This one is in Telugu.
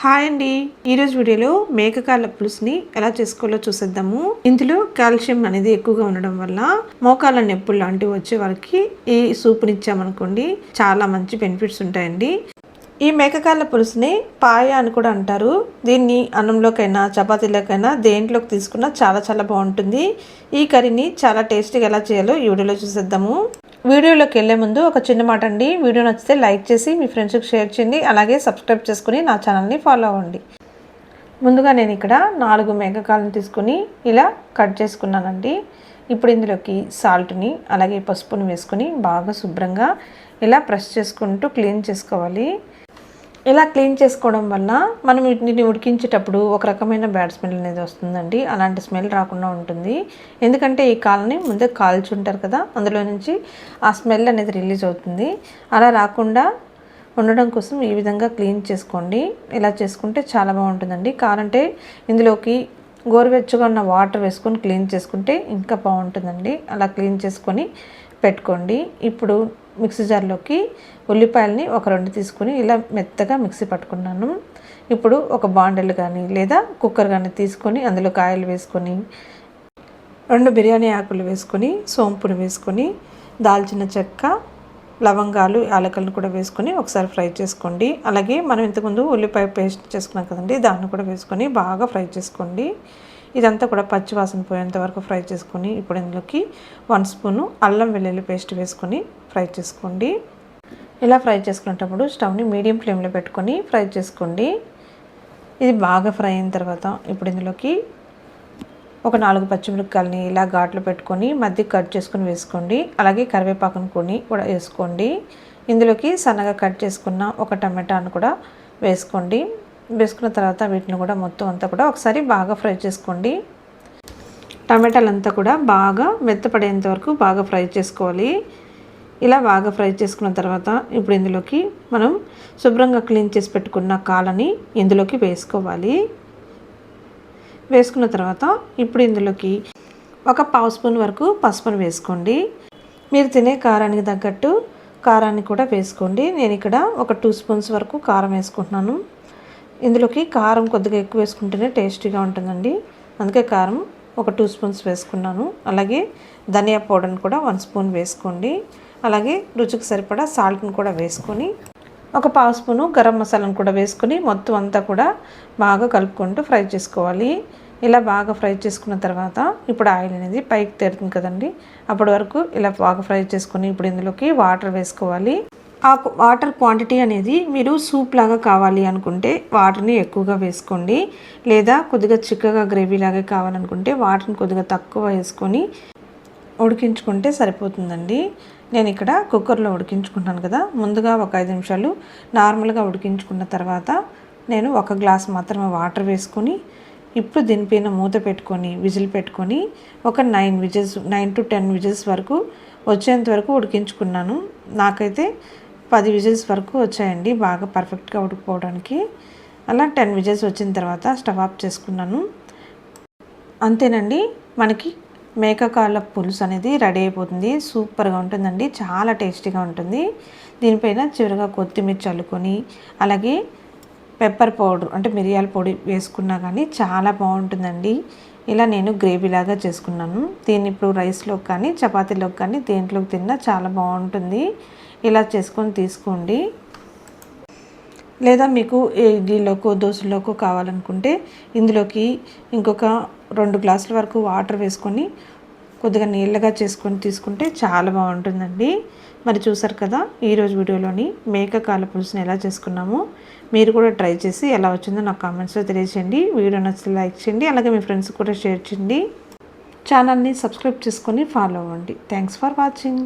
హాయ్ అండి. ఈరోజు వీడియోలో మేకకాళ్ళ పులుసుని ఎలా చేసుకోవాలో చూసేద్దాము. ఇందులో కాల్షియం అనేది ఎక్కువగా ఉండడం వల్ల మోకాళ్ళ నొప్పులు లాంటివి వచ్చే వారికి ఈ సూప్ని ఇచ్చామనుకోండి చాలా మంచి బెనిఫిట్స్ ఉంటాయండి. ఈ మేకకాళ్ళ పులుసుని పాయ అని కూడా అంటారు. దీన్ని అన్నంలోకైనా చపాతీలోకైనా దేంట్లోకి తీసుకున్నా చాలా చాలా బాగుంటుంది. ఈ కర్రీని చాలా టేస్టీగా ఎలా చేయాలో ఈ వీడియోలో చూసేద్దాము. వీడియోలోకి వెళ్ళే ముందు ఒక చిన్న మాట అండి. వీడియో నచ్చితే లైక్ చేసి మీ ఫ్రెండ్స్కి షేర్ చేయండి. అలాగే సబ్స్క్రైబ్ చేసుకుని నా ఛానల్ని ఫాలో అవ్వండి. ముందుగా నేను ఇక్కడ నాలుగు మేఘకాలను తీసుకుని ఇలా కట్ చేసుకున్నానండి. ఇప్పుడు ఇందులోకి సాల్ట్ని అలాగే పసుపుని వేసుకొని బాగా శుభ్రంగా ఇలా ప్రెస్ చేసుకుంటూ క్లీన్ చేసుకోవాలి. ఇలా క్లీన్ చేసుకోవడం వల్ల మనం వీటిని ఉడికించేటప్పుడు ఒక రకమైన బ్యాడ్ స్మెల్ అనేది వస్తుందండి. అలాంటి స్మెల్ రాకుండా ఉంటుంది. ఎందుకంటే ఈ కాలని ముందే కాల్చుంటారు కదా అందులో నుంచి ఆ స్మెల్ అనేది రిలీజ్ అవుతుంది. అలా రాకుండా ఉండడం కోసం ఈ విధంగా క్లీన్ చేసుకోండి. ఇలా చేసుకుంటే చాలా బాగుంటుందండి. కారంటే ఇందులోకి గోరువెచ్చగా ఉన్న వాటర్ వేసుకొని క్లీన్ చేసుకుంటే ఇంకా బాగుంటుందండి. అలా క్లీన్ చేసుకొని పెట్టుకోండి. ఇప్పుడు మిక్సీ జార్లోకి ఉల్లిపాయలని ఒక రెండు తీసుకుని ఇలా మెత్తగా మిక్సీ పట్టుకున్నాను. ఇప్పుడు ఒక బాండెల్ కానీ లేదా కుక్కర్ కానీ తీసుకొని అందులో కాయలు వేసుకొని రెండు బిర్యానీ ఆకులు వేసుకొని సోంపుని వేసుకొని దాల్చిన చెక్క లవంగాలు యాలకలను కూడా వేసుకొని ఒకసారి ఫ్రై చేసుకోండి. అలాగే మనం ఇంతకుముందు ఉల్లిపాయ పేస్ట్ చేసుకున్నాం కదండి దాన్ని కూడా వేసుకొని బాగా ఫ్రై చేసుకోండి. ఇదంతా కూడా పచ్చివాసన పోయేంత వరకు ఫ్రై చేసుకొని ఇప్పుడు ఇందులోకి వన్ స్పూను అల్లం వెల్లుల్లి పేస్ట్ వేసుకొని ఫ్రై చేసుకోండి. ఇలా ఫ్రై చేసుకునేటప్పుడు స్టవ్ని మీడియం ఫ్లేమ్లో పెట్టుకొని ఫ్రై చేసుకోండి. ఇది బాగా ఫ్రై అయిన తర్వాత ఇప్పుడు ఇందులోకి ఒక నాలుగు పచ్చిమిరపకాయలని ఇలా ఘాట్లు పెట్టుకొని మధ్య కట్ చేసుకొని వేసుకోండి. అలాగే కరివేపాకును కొని కూడా వేసుకోండి. ఇందులోకి సన్నగా కట్ చేసుకున్న ఒక టమాటాను కూడా వేసుకోండి. వేసుకున్న తర్వాత వీటిని కూడా మొత్తం అంతా కూడా ఒకసారి బాగా ఫ్రై చేసుకోండి. టమాటాలంతా కూడా బాగా మెత్తపడేంత వరకు బాగా ఫ్రై చేసుకోవాలి. ఇలా బాగా ఫ్రై చేసుకున్న తర్వాత ఇప్పుడు ఇందులోకి మనం శుభ్రంగా క్లీన్ చేసి పెట్టుకున్న కాలని ఇందులోకి వేసుకోవాలి. వేసుకున్న తర్వాత ఇప్పుడు ఇందులోకి ఒక పావు స్పూన్ వరకు పసుపును వేసుకోండి. మీరు తినే కారానికి తగ్గట్టు కారాన్ని కూడా వేసుకోండి. నేను ఇక్కడ ఒక టూ స్పూన్స్ వరకు కారం వేసుకుంటున్నాను. ఇందులోకి కారం కొద్దిగా ఎక్కువ వేసుకుంటేనే టేస్టీగా ఉంటుందండి. అందుకే కారం ఒక టూ స్పూన్స్ వేసుకున్నాను. అలాగే ధనియా పౌడర్ని కూడా వన్ స్పూన్ వేసుకోండి. అలాగే రుచికి సరిపడా సాల్ట్ని కూడా వేసుకొని ఒక పావు స్పూను గరం మసాలాను కూడా వేసుకొని మొత్తం అంతా కూడా బాగా కలుపుకుంటూ ఫ్రై చేసుకోవాలి. ఇలా బాగా ఫ్రై చేసుకున్న తర్వాత ఇప్పుడు ఆయిల్ అనేది పైకి తెరుతుంది కదండి. అప్పటి వరకు ఇలా బాగా ఫ్రై చేసుకొని ఇప్పుడు ఇందులోకి వాటర్ వేసుకోవాలి. ఆ వాటర్ క్వాంటిటీ అనేది మీరు సూప్ లాగా కావాలి అనుకుంటే వాటర్ని ఎక్కువగా వేసుకోండి. లేదా కొద్దిగా చిక్కగా గ్రేవీ లాగా కావాలనుకుంటే వాటర్ని కొద్దిగా తక్కువ వేసుకొని ఉడికించుకుంటే సరిపోతుందండి. నేను ఇక్కడ కుక్కర్లో ఉడికించుకుంటాను కదా ముందుగా ఒక ఐదు నిమిషాలు నార్మల్గా ఉడికించుకున్న తర్వాత నేను ఒక గ్లాస్ మాత్రమే వాటర్ వేసుకొని ఇప్పుడు దీనిపైన మూత పెట్టుకొని విజిల్ పెట్టుకొని ఒక nine whistles nine to ten whistles వరకు వచ్చేంత వరకు ఉడికించుకున్నాను. నాకైతే పది విజిల్స్ వరకు వచ్చాయండి. బాగా పర్ఫెక్ట్గా ఉడికిపోవడానికి. అలా టెన్ విజిల్స్ వచ్చిన తర్వాత స్టవ్ ఆఫ్ చేసుకున్నాను. అంతేనండి. మనకి మేకకాళ్ళ పులుసు అనేది రెడీ అయిపోతుంది. సూపర్గా ఉంటుందండి. చాలా టేస్టీగా ఉంటుంది. దీనిపైన చివరిగా కొత్తిమీర చల్లుకొని అలాగే పెప్పర్ పౌడర్ అంటే మిరియాల పొడి వేసుకున్నా కానీ చాలా బాగుంటుందండి. ఇలా నేను గ్రేవీ లాగా చేసుకున్నాను. దీన్ని ఇప్పుడు రైస్లోకి కానీ చపాతీలోకి కానీ దేంట్లోకి తిన్నా చాలా బాగుంటుంది. ఇలా చేసుకొని తీసుకోండి. లేదా మీకు ఇడ్లీలోకో దోశలోకో కావాలనుకుంటే ఇందులోకి ఇంకొక రెండు గ్లాసుల వరకు వాటర్ వేసుకొని కొద్దిగా నీళ్ళగా చేసుకొని తీసుకుంటే చాలా బాగుంటుందండి. మరి చూసారు కదా ఈరోజు వీడియోలోని మేక కాల పులుసుని ఎలా చేసుకున్నామో మీరు కూడా ట్రై చేసి ఎలా వచ్చిందో నాకు కామెంట్స్లో తెలియజేయండి వీడియో నచ్చితే లైక్ చేయండి అలాగే మీ ఫ్రెండ్స్ కూడా షేర్ చేయండి. ఛానల్ని సబ్స్క్రైబ్ చేసుకొని ఫాలో అవ్వండి. Thanks for watching.